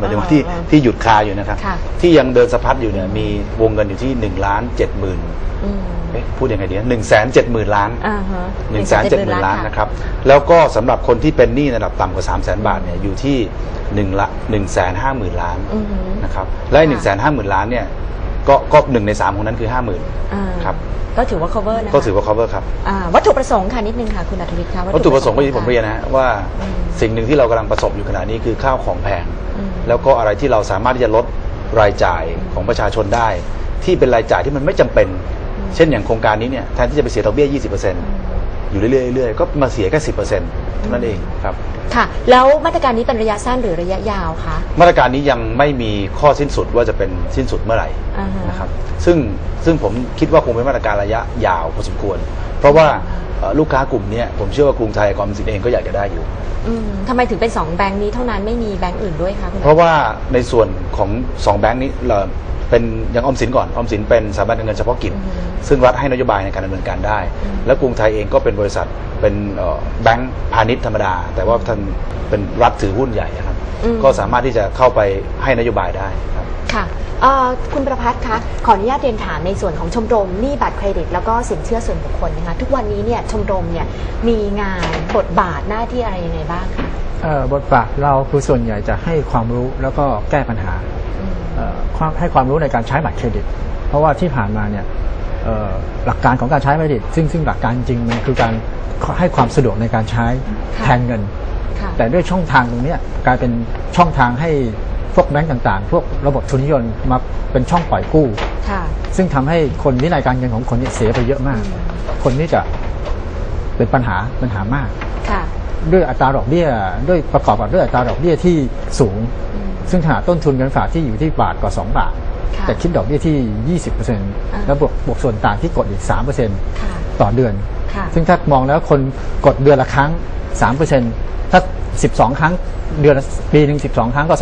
หมายถึงว่าที่อ่าที่หยุดคาอยู่นะครับ ค่ะ ที่ยังเดินสะพัดอยู่เนี่ยมีวงเงินอยู่ที่1นึ่งล้านเจ็ดหมื่นอืมเอ๊ะพูดยังไงดีหนึ่งแสนเจ็ดหมื่นล้าน อ่าฮะหนึ่งแสนเจ็ดหมื่นล้านนะครับ แล้วก็สำหรับคนที่เป็นหนี้ระดับต่ำกว่า3 0 0แสนบาทเนี่ยอยู่ที่หนึ่งละหนึ่งแสนห้าหมื่นล้านอือฮึนะครับ และหนึ่งแสนห้าหมื่นล้านเนี่ย ก็ก็หนึ่งในสามของนั้นคือห้าหมื่นอ่าครับ ก็ถือว่า cover นะคะก็ถือว่า cover ครับ อ่าวัตถุประสงค์ค่ะนิดนึงค่ะคุณอัธวิทย์ค่ะวัตถุประสงค์ก็อย่างที่ผมเรียนนะฮะว่าอืมสิ่งหนึ่งที่เรากำลังประสบอยู่ขณะนี้คือข้าวของแพง อืม แล้วก็อะไรที่เราสามารถที่จะลดรายจ่ายของประชาชนได้ ที่เป็นรายจ่ายที่มันไม่จำเป็นเช่นอย่างโครงการนี้เนี่ยแทนที่จะไปเสียดอกเบี้ย 20%อยู่เรื่อยๆเรื่อยๆก็มาเสียแค่10%เท่านั้นเองครับ ค่ะ แล้วมาตรการนี้เป็นระยะสั้นหรือระยะยาวคะ มาตรการนี้ยังไม่มีข้อสิ้นสุดว่าจะเป็นสิ้นสุดเมื่อไหร่อ่าฮะ นะครับซึ่งซึ่งผมคิดว่าคงเป็นมาตรการระยะยาวพอสมควร เพราะว่าเอ่อลูกค้ากลุ่มเนี้ยผมเชื่อว่ากรุงไทยกับกองสินเองก็อยากจะได้อยู่ อืมทำไมถึงเป็น 2 แบงค์นี้เท่านั้นไม่มีแบงค์อื่นด้วยคะคุณเพราะว่าในส่วนของ2แบงค์นี้เราเป็นอย่างออมสินก่อนออมสินเป็นสถาบันการเงินเฉพาะกิจซึ่งรัฐให้นโยบายในการดำเนินการได้และกรุงไทยเองก็เป็นบริษัทเป็นเอ่อแบงค์พาณิชย์ธรรมดา แต่ว่าท่านเป็นรัฐถือหุ้นใหญ่นะครับก็สามารถที่จะเข้าไปให้นโยบายได้ครับ ค่ะเอ่อคุณประพัฒน์คะขออนุญาตเรียนถามในส่วนของชมรมหนี้บัตรเครดิต แล้วก็สินเชื่อส่วนบุคคลนะคะทุกวันนี้เนี่ยชมรมเนี่ยมีงานบทบาทหน้าที่อะไรยังไงบ้างคะเอ่อบทบาทเราคือส่วนใหญ่จะให้ความรู้แล้วก็แก้ปัญหาอืม เอ่อความให้ความรู้ในการใช้บัตรเครดิต เพราะว่าที่ผ่านมาเนี่ยเอ่อหลักการของการใช้บัตรเครดิต ซึ่งซึ่งหลักการจริงมันคือการให้ความสะดวกในการใช้ค่ะ แทนเงินค่ะ แต่ด้วยช่องทางตรงเนี้ยกลายเป็นช่องทางให้พวกแบงก์ต่างๆ พวกระบบทุนนิยมมาเป็นช่องปล่อยกู้ค่ะซึ่งทำให้คนวินัยการเงินของคนเนี่ยเสียไปเยอะมากอืมคนนี้จะเป็นปัญหาปัญหามากค่ะด้วยอัตราดอกเบี้ย ด้วยประกอบกับด้วยอัตราดอกเบี้ยที่สูงอืมซึ่งขนาดต้นทุนเงินฝากที่อยู่ที่บาทกว่า 2 บาทค่ะแต่คิดดอกเบี้ยที่ 20%แล้วบวกบวกส่วนต่างที่กดอีก3%ค่ะต่อเดือนค่ะซึ่งถ้ามองแล้วคนกดเดือนละครั้ง 3% ถ้า 12 ครั้งเดือนละปีหนึ่ง12 ครั้งก็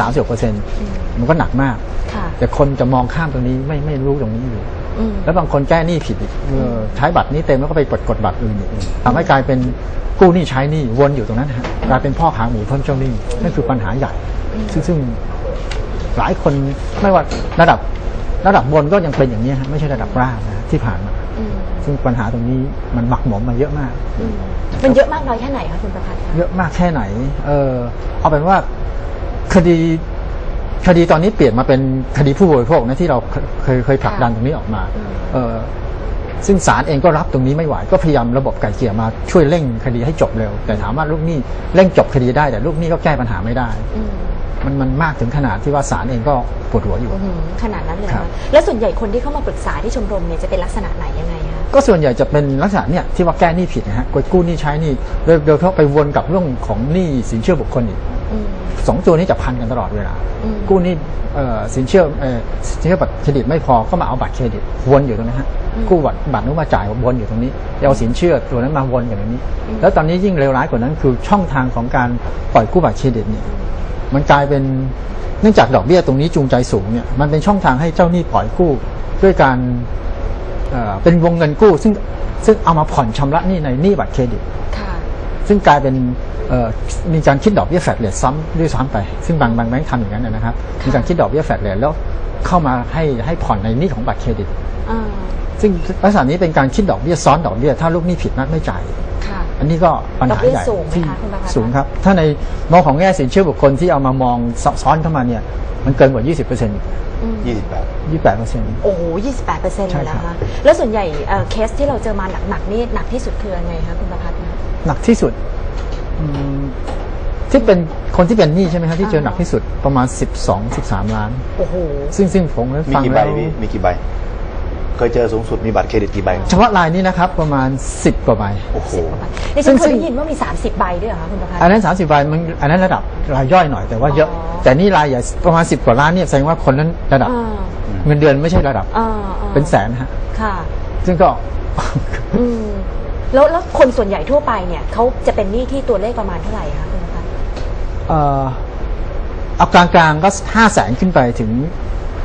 36%มันก็หนักมาก ค่ะ แต่คนจะมองข้ามตรงนี้ไม่ไม่รู้ตรงนี้อยู่ อืม แล้วบางคนแก้หนี้ผิดอีกเออใช้บัตรนี้เต็มแล้วก็ไปกดกดบัตรอื่นอีกทำให้กลายเป็นกู้หนี้ใช้หนี้วนอยู่ตรงนั้นฮะกลายเป็นพ่อขาหมูเพิ่มเจ้าหนี้นั่นคือปัญหาใหญ่ ซึ่งซึ่งหลายคนไม่ว่าระดับระดับบนก็ยังเป็นอย่างนี้ฮะไม่ใช่ระดับล่างนะที่ผ่านมาอืม ซึ่งปัญหาตรงนี้มันหมักหมมมาเยอะมากอืมมันเยอะมากน้อยแค่ไหนคะคุณประพัฒน์คะเยอะมากแค่ไหน เออเอาเป็นว่าคดีคดีตอนนี้เปลี่ยนมาเป็นคดีผู้บริโภคนะที่เราเคเคยเคยผลักดันตรงนี้ออกมาอืมเออซึ่งศาลเองก็รับตรงนี้ไม่ไหว ก็พยายามระบบไก่เกลี่ยมาช่วยเร่งคดีให้จบเร็ว แต่ถามว่าลูกหนี้เร่งจบคดีได้แต่ลูกหนี้ก็แก้ปัญหาไม่ได้อื มมันมันมากถึงขนาดที่ว่าศาลเองก็ปวดหัวอยู่ อื้อหือขนาดนั้นเลยครันะบแล้วส่วนใหญ่คนที่เข้ามาปรึกษาที่ชมรมเนี่ยจะเป็นลักษณะไหนยังไงคะก็ส่วนใหญ่จะเป็นลักษณะเนี่ยที่ว่าแก้หนี้ผิดนะฮะกดกู้หนี้ใช้หนี้โดยโดยเฉพาะไปวนกับเรื่องของหนี้สินเชื่อบุคคลอีกอืม สองตัวนี้จะพันกันตลอดเวลา อืม กู้หนี้เอ่อสินเชื่อเอ่อสินเชื่อบัตรเครดิตไม่พอก็มาเอาบัตรเครดิตวนอยู่ตรงนั้นฮะกู้บัตรบัตรนู้นมาจ่ายวนอยู่ตรงนี้เอาสินเชื่อตัวนั้นมาวนอยู่ตรงนี้ แล้วตอนนี้ยิ่งเลวร้ายกว่านั้นคือช่องทางของการปล่อยกู้บัตรเครดิตเนี่ย มันกลายเป็นเนื่องจากดอกเบี้ยตรงนี้จูงใจสูงเนี่ยมันเป็นช่องทางให้เจ้าหนี้ปล่อยกู้ ด้วยการเอ่อเป็นวงเงินกู้ ซึ่งซึ่งเอามาผ่อนชำระหนี้ในหนี้บัตรเครดิตค่ะซึ่งกลายเป็นเอ่อมีการคิดดอกเบี้ยแฟลตเรทซ้ำด้วยซ้ำไป ซึ่งบางบางแบงค์ทำอย่างนั้นนะครับค่ะมีการคิดดอกเบี้ยแฟลตเรทแล้วเข้ามาให้ให้ผ่อนในหนี้ของบัตรเครดิตอ่าซึ่งลักษณะนี้เป็นการคิดดอกเบี้ยซ้อนดอกเบี้ยถ้าลูกหนี้ผิดนัดไม่จ่ายค่ะ อันนี้ก็ปัญหาใหญ่ดอกเบี้ยสูงไหมคะที่คุณประภาสสูงครับ ถ้าในมองของแง่สินเชื่อบุคคลที่เอามามองซับซ้อนเข้ามาเนี่ย มันเกินกว่า 20%อืม28 28%โอ้โห28เปอร์เซ็นต์ใช่เลยครันะบคะแล้วส่วนใหญ่เอ่อเคสที่เราเจอมาหนักๆนี่หนักที่สุดคือยังไงคะคุณประพัฒน์คะหนักที่สุดอืมที่เป็นคนที่เป็นหนี้ใช่ไหมครับที่เจอหนักที่สุดประมาณ 12-13 ล้าน โอ้โหซึ่งซึ่งผมมีฟังกี่ใบแล้วพี่มีกี่ใบ เคยเจอสูงสุดมีบัตรเครดิตกี่ใบ เฉพาะรายนี้นะครับประมาณ 10 กว่าใบ โอ้โหดิฉันเคซึ่ยงได้ยินว่ามี 30 ใบด้วยเหรอคะคุณประพัฒน์อันนั้น 30 ใบมันอันนั้นระดับรายย่อยหน่อยแต่ว่าเยอะอ๋อแต่นี่รายใหญ่ประมาณ 10 กว่าล้านเนี่ยแสดงว่าคนนั้นระดับอ่าเงินเดือนไม่ใช่ระดับอ่าอ่าเป็นแสนฮะค่ะ ซึ่งก็อืมแล้วแล้วคนส่วนใหญ่ทั่วไปเนี่ยเขาจะเป็นหนี้ที่ตัวเลขประมาณเท่าไหร่คะคุณประพัฒน์เอ่อเอากลางๆก็ห้าแสนขึ้นไปถึง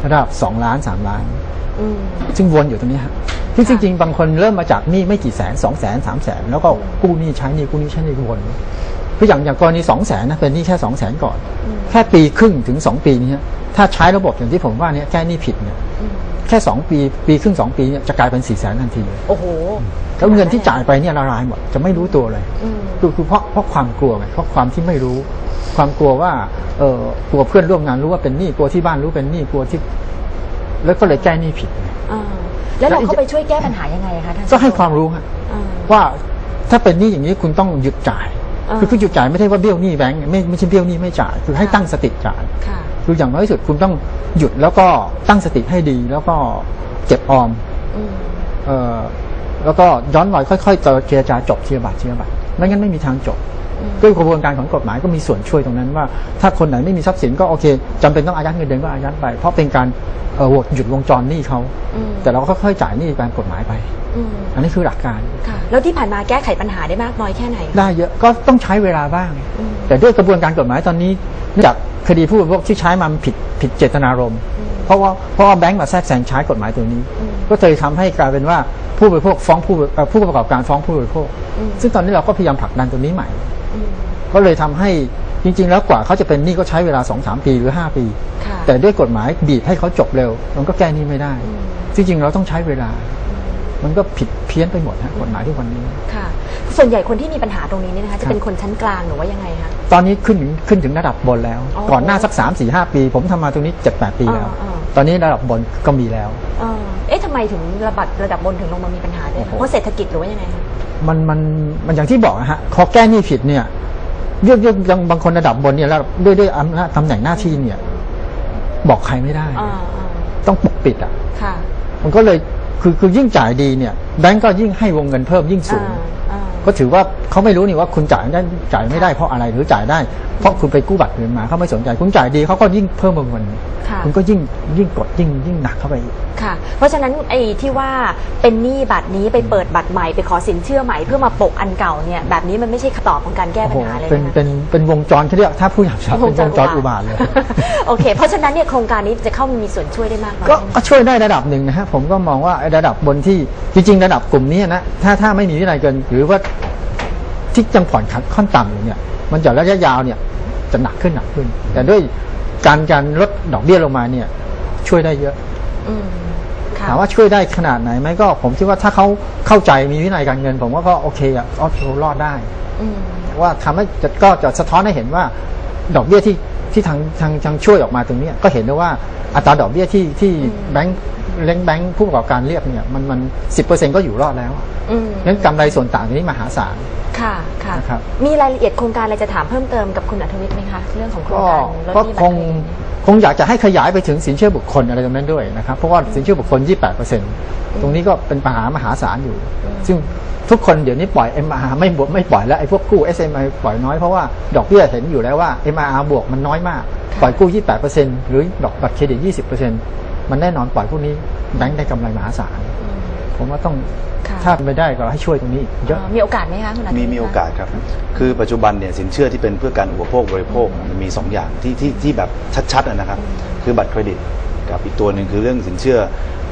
ระดับ2ล้าน3ล้านอืมซึ่งวนอยู่ตรงนี้ฮะที่จค่ะริงๆบางคนเริ่มมาจากหนี้ไม่กี่แสนสองแสนสามแสนแล้วก็กู้หนี้ใช้หนี้กู้หนี้ใช้หนี้วนคืออย่างอย่างกรณีสองแสนนะเป็นหนี้แค่สองแสนก่อนอืมแค่ปีครึ่งถึงสองปีนี้ถ้าใช้ระบบอย่างที่ผมว่าเนี่ยแก้หนี้ผิดเนี่ยอืม แค่สองปีปีครึ่งสองปีเนี่ยจะกลายเป็นสี่แสนทันทีเลยโอ้โหแล้วเงินที่จ่ายไปเนี่ยละลายหมดจะไม่รู้ตัวเลยอืมคือคือเพราะเพราะความกลัวไงเพราะความที่ไม่รู้ ความกลัวว่าเออกลัวเพื่อนร่วมงานรู้ว่าเป็นหนี้กลัวที่บ้านรู้เป็นหนี้กลัวที่ แล้วก็เลยแก้หนี้ผิดไงอ่าแล้วเราเข้าไปช่วยแก้ปัญหายังไงคะท่านก็ให้ความรู้ฮะอ่าว่าถ้าเป็นหนี้อย่างนี้คุณต้องหยุดจ่ายอ่าคือคือหยุดจ่ายไม่ใช่ว่าเบี้ยวหนี้แบงก์ไม่ไม่ใช่เบี้ยวหนี้ไม่จ่าย คือให้ค่ะตั้งสติจ่าย ค่ะคืออย่างน้อยที่สุดคุณต้องหยุดแล้วก็ตั้งสติให้ดี แล้วก็เก็บออมอืมเอ่อแล้วก็ย้อนรอยค่อยๆเจรจาจบเทียบาทเทียบาทไม่งั้นไม่มีทางจบอืม ด้วยกระบวนการของกฎหมายก็มีส่วนช่วยตรงนั้นว่า ถ้าคนไหนไม่มีทรัพย์สินก็โอเคจำเป็นต้องอายัดเงินเดือนก็อายัดไป เพราะเป็นการเอ่อโหวตหยุดวงจรหนี้เขาอืมแต่เราก็ค่อยๆจ่ายหนี้ตามกฎหมายไปอืมอันนี้คือหลักการค่ะแล้วที่ผ่านมาแก้ไขปัญหาได้มากน้อยแค่ไหนคะได้เยอะก็ต้องใช้เวลาบ้างอืมแต่ด้วยกระบวนการกฎหมายตอนนี้เนื่องจากคดีผู้บริโภคที่ใช้มามันผิดผิดเจตนารมณ์อืมเพราะว่าเพราะว่าแบงก์มาแทรกแซงใช้กฎหมายตัวนี้อืมก็เลยทำให้กลายเป็นว่าผู้บริโภคฟ้องผู้เอ่อผู้ประกอบการฟ้องผู้บริโภคอืมซึ่งตอนนี้เราก็พยายามผลักดันตัวนี้ใหม่อืม ก็เลยทำให้จริง ๆ แล้วกว่าเขาจะเป็นหนี้ก็ใช้เวลา2 3ปีหรือ5ปีค่ะแต่ด้วยกฎหมายบีบให้เขาจบเร็ว มันก็แก้หนี้ไม่ได้อืมจริงๆเราต้องใช้เวลา มันก็ผิดเพี้ยนไปหมดฮะกฎหมายทุกวันนี้ค่ะ ส่วนใหญ่คนที่มีปัญหาตรงนี้เนี่ยนะคะครัจะบเป็นคนชั้นกลางหรือว่ายังไงคะตอนนี้ขึ้นถึงขึ้นถึงระดับบนแล้วอ๋อก่อนหน้าสัก3 4 5ปี ผมทำมาตรงนี้7 8ปีแล้วอ่าอ่าตอนนี้ระดับบนก็มีแล้วเออเอ๊ะทำไมถึงระดับระดับบนถึงลงมามีปัญหาด้วยโอ้คะโหเพราะเศรษฐกิจหรือว่ายังไงคะมันมันมันอย่างที่บอกนะฮะพอแก้หนี้ผิดเนี่ย เรื่องเรื่องยังบางคนระดับบนเนี่ยแล้วด้วยด้วยอำนาจตำแหน่งหน้าที่เนี่ย บอกใครไม่ได้ อ่าอ่าต้องปกปิดอะค่ะมันก็เลยคือคือยิ่งจ่ายดีเนี่ยแบงก์ก็ยิ่งให้วงเงินเพิ่มยิ่งสูง อ่าอ่าก็ถือว่า เขาไม่รู้นี่ว่าคุณจ่ายได้จ่ายไม่ได้เพราะอะไรหรือจ่ายได้ เพราะคุณไปกู้บัตรเงินมาเขาไม่สนใจ คุณจ่ายดีเขาก็ยิ่งเพิ่มวงเงินค่ะคุณก็ยิ่งยิ่งกดยิ่งยิ่งหนักเข้าไปอีกค่ะ เพราะฉะนั้นไอ้ที่ว่าเป็นหนี้บัตรนี้ไปเปิดบัตรใหม่ไปขอสินเชื่อใหม่เพื่อมาปกอันเก่าเนี่ยแบบนี้มันไม่ใช่คำตอบของการแก้ปัญหาเลยเป็นนะคะเป็นเป็นวงจรเขาเรียกถ้าผู้หยาบคายเป็นวงจรอุบาทเลยโอเค เพราะฉะนั้นเนี่ยโครงการนี้จะเข้ามามีส่วนช่วยได้มากน้อยก็แค่ไหนก็ช่วยได้ระดับหนึ่งนะฮะผมก็มองว่าไอ้ระดับบนที่จริง ๆ ระดับกลุ่มนี้นะถ้าถ้าไม่มีวินัยเกิน หรือว่า ที่ยังผ่อนขัดค่อนต่ำอยู่เนี่ย มันจะระยะยาวเนี่ยจะหนักขึ้นหนักขึ้น แต่ด้วยการการลดดอกเบี้ยลงมาเนี่ย ช่วยได้เยอะอืมค่ะถามว่าช่วยได้ขนาดไหนไหมก็ ผมคิดว่าถ้าเขาเข้าใจมีวินัยการเงิน ผมว่าก็โอเคอะเอาตัวรอดได้ อืม ว่าทำให้จะก็จะสะท้อนให้เห็นว่า ดอกเบี้ยที่ที่ทางทางทางช่วยออกมาตรงเนี้ยก็เห็นได้ว่าอัตราดอกเบี้ยที่ที่อืมแบงค์ เล้งแบงค์ผู้ประกอบการเรียกเนี่ยมันมันสิบเปอร์เซ็นก็อยู่รอดแล้วอืมงั้นกำไรส่วนต่างตรงนี้มหาศาลค่ะค่ะนะครับมีรายละเอียดโครงการอะไรจะถามเพิ่มเติมกับคุณอัธวิทย์ไหมคะเรื่องของโครงก็การลดก็หนี้คบัตงรเครดิตคงอยากจะให้ขยายไปถึงสินเชื่อบุคคลอะไรตรงนั้นด้วยนะครับ เพราะว่าสินเชื่อบุคคล 28เปอร์เซ็นตรงนี้ก็เป็นปัญหามหาศาลอยู่อืมซึ่งทุกคนเดี๋ยวนี้ปล่อย MR ไม่บวกไม่ปล่อยแล้วไอ้พวกกู้ SMI ปล่อยน้อยเพราะว่าดอกเบี้ยเห็นอยู่แล้วว่า MR บวกมันน้อยมาก ปล่อยกู้ 28เปอร์เซ็นหรือดอกบัตรเครดิต 20เปอร์เซ็น มันแน่นอนปล่อยพวกนี้แบงค์ได้กำไรมหาศาลอืมผมว่าต้องค่ะถ้าเป็นไปได้ก็ให้ช่วยตรงนี้อีกเยอะอ่ามีโอกาสไหมคะคุณอัธมีวิทย์มีคะโอกาสครับ คือปัจจุบันเนี่ยสินเชื่อที่เป็นเพื่อการอุปโภคบริโภคมันมี 2 อย่างที่ที่ที่แบบชัดๆอะนะครับ คือบัตรเครดิตกับอีกตัวหนึ่งคือเรื่องสินเชื่อ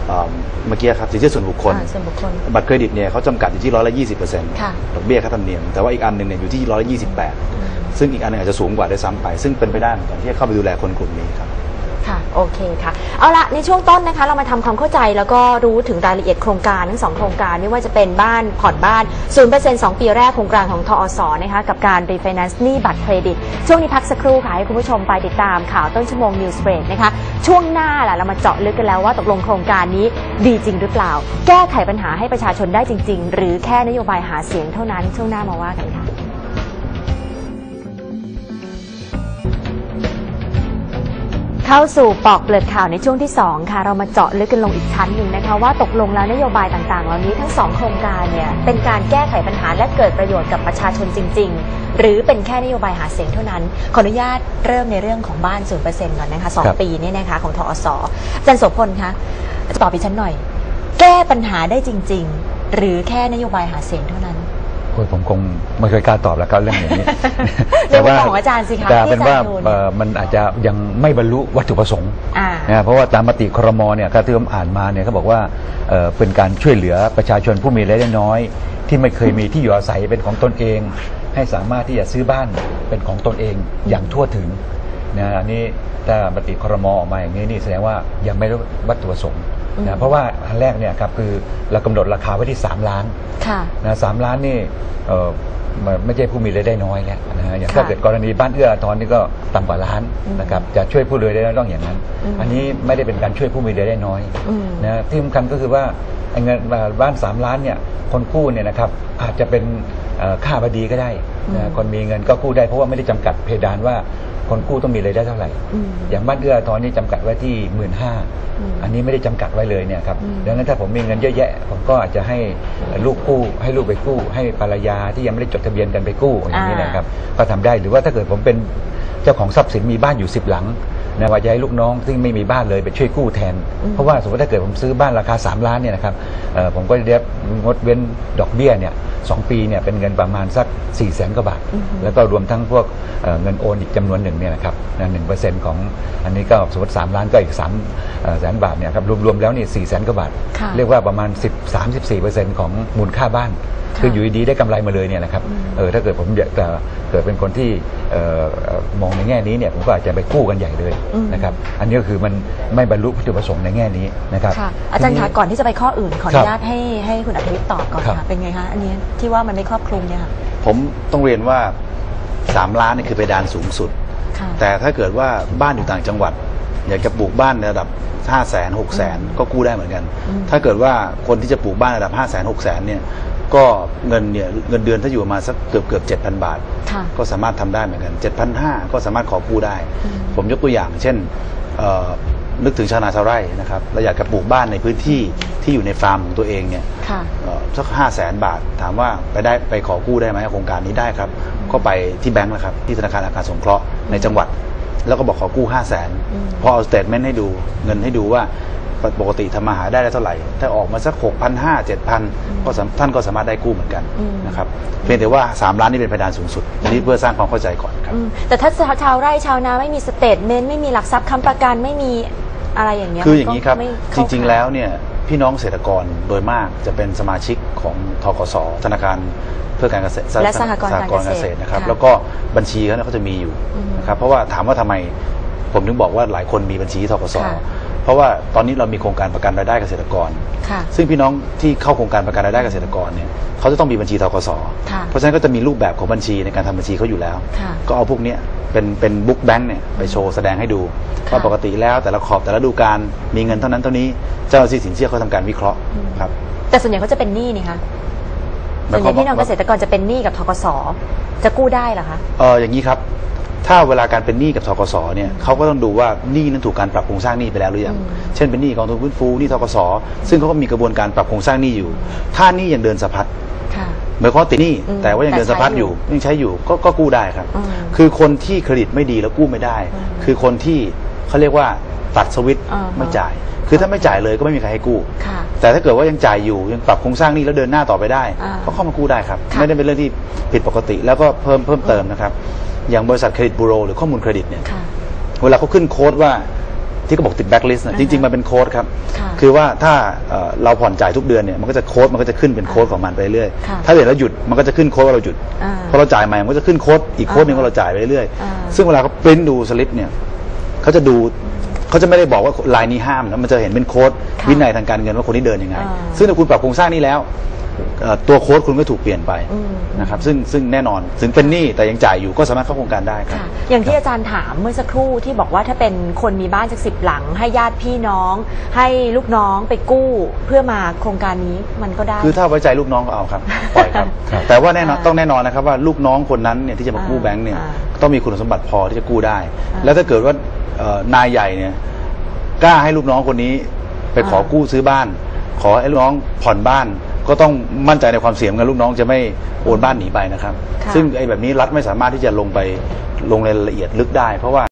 เอ่อเมื่อกี้ครับสินเชื่อส่วนบุคคลอ่าส่วนบุคคล บัตรเครดิตเนี่ยเขาจำกัดอยู่ที่ร้อยละยี่สิบเปอร์เซ็นต์ค่ะดอกเบี้ยค่าธรรมเนียม แต่ว่าอีกอันหนึ่งเนี่ยอยู่ที่ร้อยละยี่สิบแปดซึ่งอีกอันหนึงอาจจะสูงกว่าด้วยซ้ำไป ซึ่งเป็นไปได้เหมือนกันที่จะเข้าไปดูแลคนกลุ่มนี้ครับ ค่ะ โอเคค่ะ เอาละในช่วงต้นนะคะ เรามาทำความเข้าใจแล้วก็รู้ถึงรายละเอียดโครงการทั้งสองโครงการไม่ว่าจะเป็นบ้านผ่อนบ้าน 0% 2 ปีแรกโครงการของทอสนะคะ กับการรีไฟแนนซ์หนี้บัตรเครดิต ช่วงนี้พักสักครู่ค่ะ ให้คุณผู้ชมไปติดตามข่าวต้นชั่วโมง News Break นะคะ ช่วงหน้าล่ะเรามาเจาะลึกกันแล้วว่าตกลงโครงการนี้ดีจริงหรือเปล่า แก้ไขปัญหาให้ประชาชนได้จริง ๆ หรือแค่นโยบายหาเสียงเท่านั้นช่วงหน้ามาว่ากันค่ะ เข้าสู่ปอกเปลือกข่าวในช่วงที่ 2 ค่ะ เรามาเจาะลึกกันลงอีกชั้นหนึ่งนะคะ ว่าตกลงแล้วนโยบายต่างๆ เหล่านี้ทั้งสองโครงการเนี่ยเป็นการแก้ไขปัญหาและเกิดประโยชน์กับประชาชนจริง ๆ หรือเป็นแค่นโยบายหาเสียงเท่านั้น ขออนุญาตเริ่มในเรื่องของบ้าน0%ก่อนนะคะสองครับปีเนี่ยนะคะของทอสอาจารย์โสพลคะตอบดิฉันหน่อย แก้ปัญหาได้จริง ๆ หรือแค่นโยบายหาเสียงเท่านั้น โอ้ยผมคงไม่เคยกล้าตอบแล้วครับเรื่องอย่างนี้เรื่องของอาจารย์สิคะแต่ที่เป็นว่าอาจารย์ดูเนี่ยเอ่อมันอาจจะยังไม่บรรลุวัตถุประสงค์อ่า นะเพราะว่าตามมติครมเนี่ยก็ที่ผมอ่านมาเนี่ยเขาบอกว่าเอ่อเป็นการช่วยเหลือประชาชนผู้มีรายได้น้อย ที่ไม่เคยมีที่อยู่อาศัยเป็นของตนเอง ให้สามารถที่จะซื้อบ้านเป็นของตนเองอย่างทั่วถึงนะอันนี้ถ้ามติครมออกมาอย่างนี้นี่แสดงว่ายังไม่รู้วัตถุประสงค์อืม นะเพราะว่าอันแรกเนี่ยครับคือเรากำหนดราคาไว้ที่ 3 ล้านค่ะ นะสามล้านนี่เออมันไม่ใช่ผู้มีรายได้น้อยแล้วนะฮะอย่างค่ะถ้าเกิดกรณีบ้านเอื้ออาทรนี่ก็ต่ำกว่าล้านอืมนะครับจะช่วยผู้รวยได้น้อยต้องอย่างนั้น อืม อันนี้ไม่ได้เป็นการช่วยผู้มีรายได้น้อยอืม นะที่สำคัญก็คือว่าไอ้เงินบ้านสามล้านเนี่ยคนกู้เนี่ยนะครับอาจจะเป็นเอ่อค่าบดีก็ได้อืม นะคนมีเงินก็กู้ได้เพราะว่าไม่ได้จำกัดเพดานว่าคนกู้ต้องมีรายได้เท่าไหร่อืมอย่างบ้านเอื้ออาทรนี่จำกัดไว้ที่หมื่นห้าอืมอันนี้ไม่ได้จำกัดไว้เลยเนี่ยครับอืมดังนั้นถ้าผมมีเงินเยอะแยะ ผมก็อาจจะให้ลูกกู้ ให้ลูกไปกู้ ให้ภรรยาที่ยังไม่ได้จดทะเบียนกันไปกู้อย่างนี้นะครับ ก็ทำได้หรือว่าถ้าเกิดผมเป็นเจ้าของทรัพย์สินมีบ้านอยู่สิบหลังนะว่าจะให้ลูกน้องที่ไม่มีบ้านเลยไปช่วยกู้แทนอืมเพราะว่าสมมติถ้าเกิดผมซื้อบ้านราคา 3 ล้านเนี่ยนะครับเอ่อผมก็จะได้งดเว้นดอกเบี้ยเนี่ย สองปีเนี่ยเป็นเงินประมาณสัก4ี่แสนกว่าบาทอือฮึแล้วก็รวมทั้งพวกเอ่อเงินโอนอีกจำนวนหนึ่งเนี่ยนะครับหนึ่งเปอร์เซ็นต์ของอันนี้ก็สมมติสามล้านก็อีกสามแสนบาทเนี่ยครับรวมๆแล้วนี่สี่แสนกว่าบาทค่ะเรียกว่าประมาณ 10 34เปอร์เซ็นต์ของมูลค่าบ้านค่ะคืออยู่ดีๆได้กำไรมาเลยเนี่ยนะครับอืมเออถ้าเกิดผมอยากจะเกิดเป็นคนที่เอ่อเอ่อมองในแง่นี้เนี่ยผมก็อาจจะไปกู้กันใหญ่เลยอืมนะครับอันนี้ก็คือมันไม่บรรลุวัตถุประสงค์ในแง่นี้นะครับค่ะอาจารย์ทีคะนี้ก่อนที่จะไปข้ออื่นขออครันุบญาตให้ให้คุณอัธวิทย์ตอบก่อนครับค่ะเป็นไงคะอันนี้ที่ว่ามันไม่ครอบคลุมเนี่ยค่ะผมต้องเรียนว่า 3 ล้านนี่คือเพดานสูงสุด ค่ะแต่ถ้าเกิดว่าบ้านอยู่ต่างจังหวัด อยากจะปลูกบ้านในระดับ 5 0 0 0 0 0 6 0 0 0 0 ก็กู้ได้เหมือนกันอืมถ้าเกิดว่าคนที่จะปลูกบ้านระดับ 5 0 0 0 0 0 6 0 0 0 0 เนี่ยก็เงินเนี่ยเงินเดือนถ้าอยู่ประมาณสักเกือบเกือบ7,000 บาท ค่ะ ก็สามารถทำได้เหมือนกัน 7,500 ก็สามารถขอกู้ได้ อืม ผมยกตัวอย่าง เช่นเอ่อ นึกถึงชาวนาชาวไร่นะครับเราอยากจะปลูกบ้านในพื้นที่ที่อยู่ในฟาร์มของตัวเองเนี่ยค่ะ เอ่อสักห้าแสนบาท ถามว่าไปได้ไปขอกู้ได้ไหมโครงการนี้ได้ครับ ก็ไปที่แบงก์นะครับที่ธนาคารอาคารสงเคราะห์ในจังหวัด แล้วก็บอกขอกู้ห้าแสนอืม พอเอาสเตทเมนต์ให้ดูเงินให้ดูว่าปกติทำมาหาได้ได้เท่าไหร่ ถ้าออกมาสักหกพันห้าเจ็ดพันก็สามท่านก็สามารถได้กู้เหมือนกันอืม นะครับเพียงแต่ว่าสามล้านนี่เป็นเพดานสูงสุดอันนี้เพื่อสร้างความเข้าใจก่อนครับ อืมแต่ถ้าชาวไร่ชาวนาไม่มีสเตทเมนต์ไม่มีหลักทรัพย์ค้ำประกันไม่มี อะไรอย่างเงี้ยคืออย่างนี้ครับก็ไม่จเข้าริง ๆ แล้วเนี่ยพี่น้องเกษตรกรโดยมากจะเป็นสมาชิกของทกสธนาคารเพื่อการเกษตรและสหกรณ์การสหกรณ์เกษตรนะครับ ค่ะแล้วก็บัญชีเขาเนี่ยเขาจะมีอยู่อืมนะครับเพราะว่าถามว่าทำไมผมถึงบอกว่าหลายคนมีบัญชีทกสค่ะ เพราะว่าตอนนี้เรามีโครงการประกันรายได้เกษตรกรค่ะซึ่งพี่น้องที่เข้าโครงการประกันรายได้เกษตรกรเนี่ยเขาจะต้องมีบัญชีทกสค่ะเพราะฉะนั้นก็จะมีรูปแบบของบัญชีในการทำบัญชีเขาอยู่แล้วค่ะก็เอาพวกเนี้ยเป็นเป็นบุ๊กแบงค์เนี่ยไปโชว์แสดงให้ดูค่ะว่าปกติแล้วแต่ละขอบแต่ละดูการมีเงินเท่านั้นเท่านี้เจ้าหน้าที่สินเชื่อเขาทำการวิเคราะห์อืมครับแต่ส่วนใหญ่เขาจะเป็นหนี้นี่คะหมาส่ยวนความว่าใหญ่พี่น้องเกษตรกรจะเป็นหนี้กับทกสจะกู้ได้เหรอคะเอออย่างนี้ครับ ถ้าเวลาการเป็นหนี้กับทกสเนี่ยเขาก็ต้องดูว่าหนี้นั้นถูกการปรับโครงสร้างหนี้ไปแล้วหรือยังอืมเช่นเป็นหนี้กองทุนฟื้นฟูหนี้ทกสซึ่งเขาก็มีกระบวนการปรับโครงสร้างหนี้อยู่ ถ้าหนี้ยังเดินสะพัดค่ะหมายความว่าติดหนี้อืมแต่ว่ายังเดินสะพัดแต่ใช้ออยู่ยู่ยังใช้อยู่ก็ก็กู้ได้ครับอืมคือคนที่เครดิตไม่ดีแล้วกู้ไม่ได้อืมคือคนที่เขาเรียกว่าตัดสวิตช์อ่าฮะไม่จ่าย คือถ้าไม่จ่ายเลยก็ไม่มีใครให้กู้ค่ะแต่ถ้าเกิดว่ายังจ่ายอยู่ยังปรับโครงสร้างหนี้แล้วเดินหน้าต่อไปได้อ่าก็เข้ามากู้ได้ครับค่ะไม่ได้เป็นเรื่องที่ผิดปกติแล้วก็เพิ่มเพิ่มเติมนะครับ อย่างบริษัทเครดิตบูโรหรือข้อมูลเครดิตเนี่ยค่ะ เวลาเขาขึ้นโค้ดว่าที่เขาบอกติดแบ็กลิสต์อ่านะฮะจริง ๆ มันเป็นโค้ดครับ ค่ะคือว่าถ้าเอ่อเราผ่อนจ่ายทุกเดือนเนี่ยมันก็จะโค้ดมันก็จะขึ้นเป็นโค้ดของมันไปเรื่อยค่ะถ้าเดือนเราหยุดมันก็จะขึ้นโค้ดว่าเราหยุดอ่าพอเราจ่ายใหม่มันก็จะขึ้นโค้ดอีกโค้ดหนึงอ่าว่าเราจ่ายไปเรื่อยอ่า ซึ่งเวลาเขาปริ้นดูสลิปเนี่ยเขาจะดูเขาจะไม่ได้บอกว่าลายนี้ห้ามนะมันจะเห็นเป็นโค้ดค่ะวินัยทางการเงินว่าคนนี้เดินยังไง อ่า ซึ่งถ้าคุณปรับโครงสร้างนี้แล้วเอ่อ ตัวโค้ดคุณก็ถูกเปลี่ยนไปอืม นะครับซึ่งซึ่งแน่นอนถึงเป็นหนี้แต่ยังจ่ายอยู่ก็สามารถเข้าโครงการได้ครับ ค่ะ อย่างที่อาจารย์ถามเมื่อสักครู่ที่บอกว่าถ้าเป็นคนมีบ้านจากสิบหลัง ให้ญาติพี่น้อง ให้ลูกน้องไปกู้เพื่อมาโครงการนี้มันก็ได้ คือถ้าไว้ใจลูกน้องก็เอาครับปล่อยครับ ครับ แต่ว่าแน่นอนอ่าต้องแน่นอนนะครับว่าลูกน้องคนนั้นเนี่ยที่จะมากู้อ่าแบงค์เนี่ยอ่าต้องมีคุณสมบัติพอที่จะกู้ได้ อ่าแล้วถ้าเกิดว่าเอ่อนายใหญ่เนี่ยกล้าให้ลูกน้องคนนี้ไปขออ่ากู้ซื้อบ้าน ขอให้ลูกน้องผ่อนบ้าน ก็ต้องมั่นใจในความเสี่ยงกันลูกน้องจะไม่โอนบ้านหนีไปนะครับค่ะซึ่งไอ้แบบนี้รัฐไม่สามารถที่จะลงไปลงรายละเอียดลึกได้เพราะว่า